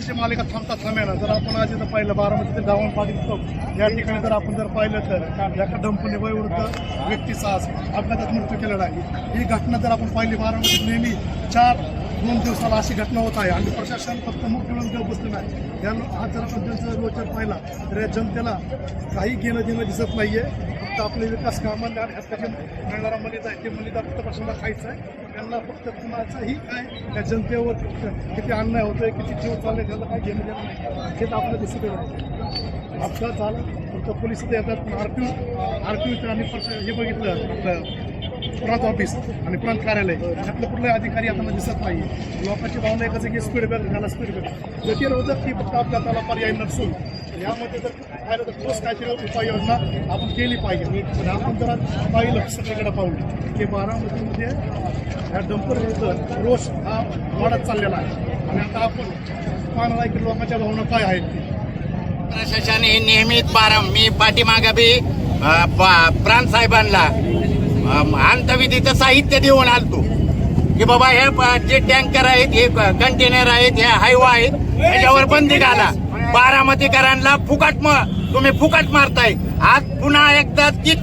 पक्ष मालिका थांबता थांबेना जर आपण आज इथं पाहिलं बारामती गावन पाटील चौक या ठिकाणी जर आपण जर पाहिलं तर एका डंपने वयवृद्ध व्यक्तीचा आज अपघातात मृत्यू केलेला आहे. ही घटना जर आपण पाहिली बारामतीत नेहमी चार दोन दिवसाला अशी घटना होत आहे. आणि प्रशासन फक्त मुख्य मिळून घेऊ बसलं नाही. या आज जर आपण त्यांचा रोचक पाहिला तर या जनतेला काही घेणं देणं दिसत नाही आहे फक्त आपले विकास कामांना आणि हक्काचे मिळणारा मलिदा आहे. ते मलिदा फक्त प्रशासनाला खायचं आहे. त्यांना फक्त कुणाचाही काय त्या जनतेवर किती अन्याय होतोय किती जीव चालले त्याला काय घेणं देणं नाही. हे तर आपल्याला दिसत आहे अपघात झाला फक्त पोलीस इथे येतात आर पी आर पी आणि प्रशा- हे बघितलं आपलं प्रांत ऑफिस आणि प्रांत कार्यालय. आपलं कुठलाही अधिकारी आता दिसत नाही लोकांची भावना एकच आहे की स्पीड ब्रेक झाला स्पीड ब्रेक गतिरोधक की फक्त अपघाताला पर्याय नसून. यामध्ये जर पाहिलं तर ठोस काहीतरी उपाययोजना आपण केली पाहिजे. पण आपण जर पाहिलं सगळीकडे पाहून. की बारामतीमध्ये ह्या डंपर विरुद्ध रोष हा वाढत चाललेला आहे. आणि आता आपण पाहणार आहे की लोकांच्या भावना काय आहेत. ते प्रशासन हे नेहमीच बारा मी पाठीमागं बी अ, पा- प्रांत साहेबांना अंतविधीचं साहित्य देऊन आलतो. की बाबा हे जे टँकर आहेत हे कंटेनर आहेत हे हायवा आहेत त्याच्यावर बंदी घाला. बारामतीकरांना फुकट म तुम्ही फुकट मारताय. आज पुन्हा एकदा तीच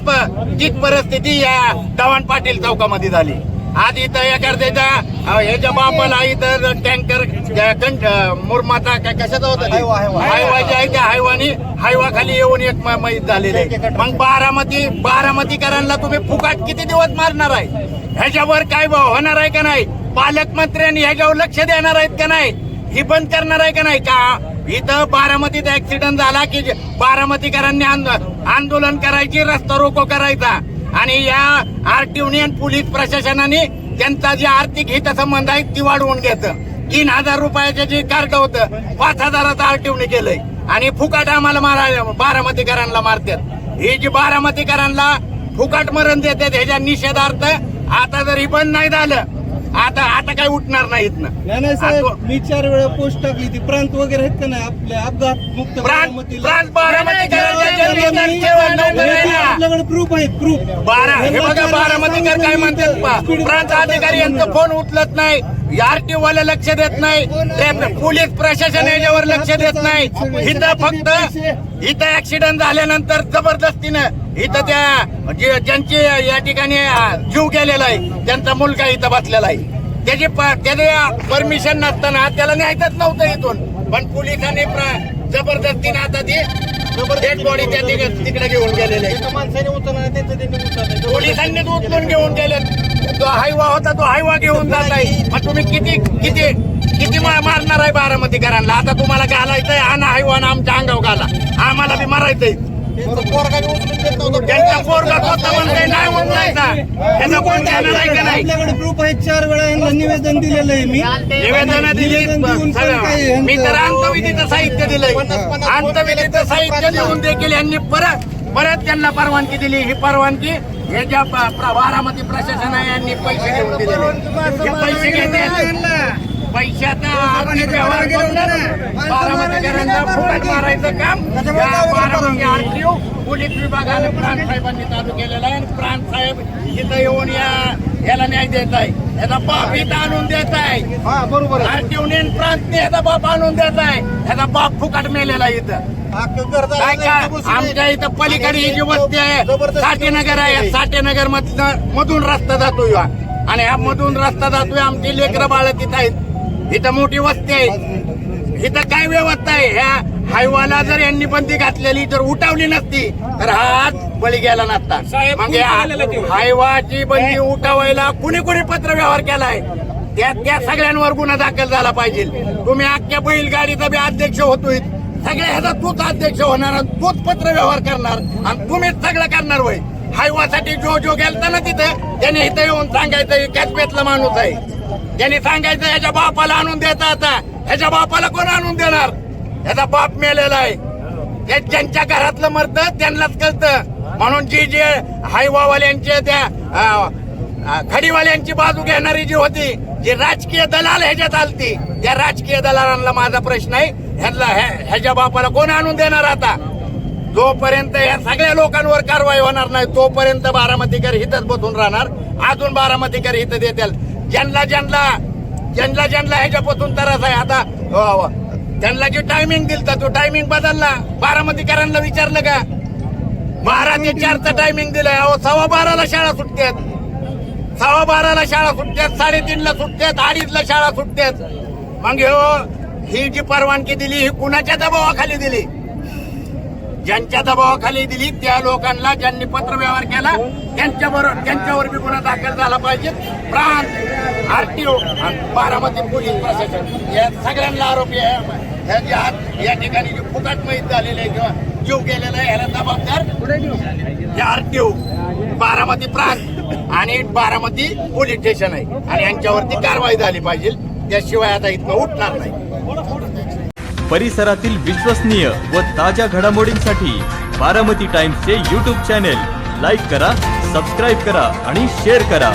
तीच परिस्थिती या चव्हाण पाटील चौकामध्ये झाली. आज इथं एखाद्याच्या ह्याच्या बापाला इथं टँकर मुरमाता काय कशाचा होता? हायवा जे आहे त्या हायवानी हायवा खाली येऊन एक मैत झालेले. मग बारामती बारामतीकरांना तुम्ही फुकाट किती दिवस मारणार आहे? ह्याच्यावर काय भाव होणार आहे का नाही? पालकमंत्र्यांनी ह्याच्यावर लक्ष देणार आहेत का नाही? ही बंद करणार आहे का नाही? का इथं बारामतीत ऍक्सिडेंट झाला की जे- बारामतीकरांनी आंदो- आंदोलन करायची रस्ता रोको करायचा. आणि या आर्ट युनियन पोलीस प्रशासनाने त्यांचा जे आर्थिक हितसंबंध आहे ती वाढवून घेतं तीन हजार रुपयाचं जे कार्ड होतं पाच हजाराचं आरटीओने केलंय. आणि फुकाट आम्हाला मारा बारामतीकरांना मारतात. हे जी बारामतीकरांना फुकाट मरण देतात ह्याच्या निषेधार्थ आता जरी पण बंद नाही झालं आता आता काय उठणार नाहीत ना नाही नाही साहेब मी चार वेळा पोस्ट टाकली ती. प्रांत वगैरे आहेत का नाही आपल्या? अपघात मुक्त प्रांत. आपल्याकडे प्रूफ आहे प्रूफ बारा हे बघा बारामतीकर काय म्हणतात? प्रांत अधिकारी यांचा फोन उचलत नाही. आरटीओ वाले लक्ष देत नाही. पोलीस प्रशासन याच्यावर लक्ष देत नाही. इथं फक्त इथं ऍक्सिडेंट झाल्यानंतर जबरदस्तीनं इथं त्या ज्यांची या ठिकाणी जीव गेलेला आहे त्यांचा मुलगा इथं बसलेला आहे. त्याची त्याचे परमिशन नसताना त्याला न्यायचंच नव्हतं इथून. पण पोलिसांनी जबरदस्तीने आता ती डेड बॉडी त्या तिकडे घेऊन गेलेले. त्यांनी पोलिसांनीच उचलून घेऊन गेले तो हायवा होता तो हायवा घेऊन जात आहे. मग तुम्ही किती किती किती मारणार आहे बारामतीकरांना आता तुम्हाला घालायचंय ना हायवा ना आमच्या अंगावर घाला. आम्हाला बी मारायचंय. त्यांचा पोरगा होता म्हणतोय नाही म्हणलायचा त्याचा कोण देणार आहे का नाही? आपल्याकडे प्रूफ आहे चार वेळा यांना निवेदन दिलेलं आहे मी. निवेदन दिली. मी तर अंतविधीचं साहित्य दिलंय. अंतविधीचं साहित्य देऊन देखील यांनी परत परत त्यांना परवानगी दिली. ही परवानगी हे ज्या बारामती प्रशासनाने यांनी पैसे देऊन दिलेले. हे पैसे घेते. पैशाचा आर्थिक व्यवहार करून बारामतीकरांना फुकट मारायचं काम. या बारामती आरटीओ पोलीस विभागाने प्रांत साहेबांनी चालू केलेलं आहे. आणि प्रांत साहेब इथं येऊन या याला न्याय देत आहे. याचा बाप इथं आणून देत आहे. बरोबर आहे. प्रांतने ह्याचा बाप आणून देत आहे. ह्याचा बाप फुकट मेलेला आहे इथं. काय आमच्या इथं पलीकडे ही जी वस्ती आहे साठेनगर आहे साठेनगर मधनं मधून रस्ता जातोय हा. आणि ह्या मधून रस्ता जातोय आमची लेकरं बाळ तिथं आहेत. इथं मोठी वस्ती आहे. इथं काय व्यवस्था आहे? ह्या हायवाला जर यांनी बंदी घातलेली तर उठावली नसती तर हा आज बळी गेला नसता. मग या हायवाची बंदी उठावायला कुणी कुणी पत्र व्यवहार केलाय? त्या त्या सगळ्यांवर गुन्हा दाखल झाला पाहिजे. तुम्ही अख्ख्या बैलगाडीचा बी अध्यक्ष होतोय. सगळ्या ह्याचा तूच अध्यक्ष होणार तूच पत्र व्यवहार करणार आणि तुम्हीच सगळं करणार वय हायवासाठी जो जो गेलता ना तिथं त्याने इथं येऊन सांगायचं कॅचपेतला माणूस आहे. त्याने सांगायचं ह्याच्या बापाला आणून देता आता. ह्याच्या बापाला कोण आणून देणार? ह्याचा बाप मेलेला आहे. ज्यांच्या घरातलं मरत त्यांनाच कळतं. म्हणून जी जे हायवावाल्यांच्या त्या खडीवाल्यांची बाजू घेणारी जी होती जी राजकीय दलाल ह्याच्यात आलती त्या राजकीय दलालांना माझा प्रश्न आहे. ह्याला ह्या- ह्याच्या बापाला कोण आणून देणार आता? जोपर्यंत या सगळ्या लोकांवर कारवाई होणार नाही तोपर्यंत बारामतीकर हितच बसून राहणार. अजून बारामतीकर हित देतील ज्यांना ज्यांना ज्यांना ज्यांना ह्याच्यापासून त्रास आहे आता हो, हो. त्यांना जे टायमिंग दिलता तो टायमिंग बदलला. बारामतीकरांना विचारलं का? बारा चारचा टायमिंग दिलाय. अहो सव्वा बाराला शाळा सुटतात. सव्वा बाराला शाळा सुटतात साडेतीनला सुटतात अडीचला शाळा सुटतात. मग हो ही जी परवानगी दिली ही कुणाच्या दबावाखाली दिली? ज्यांच्या दबावाखाली दिली त्या लोकांना ज्यांनी पत्र व्यवहार केला त्यांच्या बरोबर त्यांच्यावर बी गुन्हा दाखल झाला पाहिजे. प्रांत आरटीओ बारामती पोलीस प्रशासन. या सगळ्यांना आरोपी आहे. ह्या जे आज या ठिकाणी जे फुकट माहीत झालेले आहे किंवा जीव गेलेला आहे ह्याला जबाबदार हे आरटीओ बारामती प्रांत आणि बारामती पोलीस स्टेशन आहे. आणि यांच्यावरती कारवाई झाली पाहिजे. त्याशिवाय आता इथनं उठणार नाही. परिसरातील विश्वसनीय व ताज्या घडामोडींसाठी बारामती टाइम्सचे यूट्यूब चॅनेल लाईक करा सबस्क्राईब करा आणि शेअर करा.